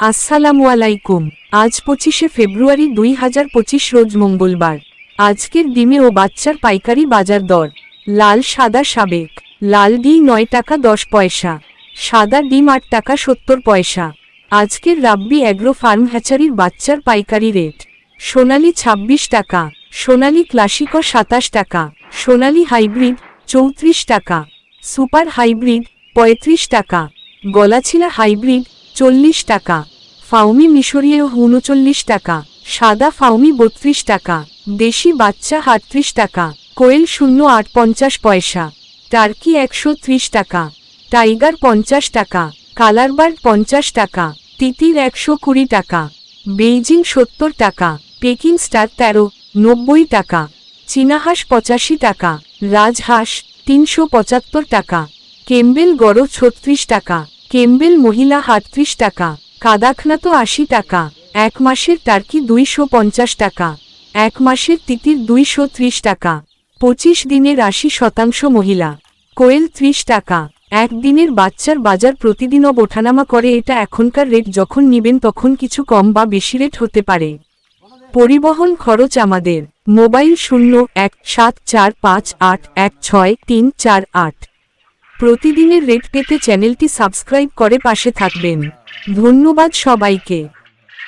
আসসালামু আলাইকুম। আজ পঁচিশে ফেব্রুয়ারি দুই হাজার পঁচিশ রোজ মঙ্গলবার। আজকের ডিমে ও বাচ্চার পাইকারি বাজার দর। লাল, সাদা, সাবেক। লাল ডিম নয় টাকা দশ পয়সা। সাদা ডিম আট টাকা সত্তর পয়সা। আজকের রাব্বি অ্যাগ্রো ফার্ম হ্যাচারির বাচ্চার পাইকারি রেট। সোনালি ২৬ টাকা। সোনালি ক্লাসিকো সাতাশ টাকা। সোনালি হাইব্রিড চৌত্রিশ টাকা। সুপার হাইব্রিড পঁয়ত্রিশ টাকা। গলাছিলা হাইব্রিড চল্লিশ টাকা। ফাউমি মিশরীয় উনচল্লিশ টাকা। সাদা ফাউমি বত্রিশ টাকা। দেশি বাচ্চা আটত্রিশ টাকা। কোয়েল শূন্য আট পঞ্চাশ পয়সা। টার্কি একশো ত্রিশ টাকা। টাইগার পঞ্চাশ টাকা। কালারবার্ড পঞ্চাশ টাকা। তিতির একশো কুড়ি টাকা। বেইজিং সত্তর টাকা। পেকিং স্টার তেরো, নব্বই টাকা। চীনাহাঁস পঁচাশি টাকা। রাজহাঁস তিনশো পঁচাত্তর টাকা। কেম্বেল গড় ছত্রিশ টাকা। কেম্বেল মহিলা আটত্রিশ টাকা কাদাখনা তো আশি টাকা, এক মাসের টার্কি দুইশো পঞ্চাশ টাকা, এক মাসের তিতির দুইশো ত্রিশ টাকা, পঁচিশ দিনের আশি শতাংশ মহিলা, কোয়েল ত্রিশ টাকা, এক দিনের বাচ্চার বাজার প্রতিদিনও ওঠানামা করে এটা এখনকার রেট যখন নিবেন তখন কিছু কম বা বেশি রেট হতে পারে। পরিবহন খরচ আমাদের, মোবাইল শূন্য এক সাত চার পাঁচ আট এক ছয় তিন চার আট। প্রতিদিনের রেট পেতে চ্যানেলটি সাবস্ক্রাইব করে পাশে থাকবেন। ধন্যবাদ সবাইকে।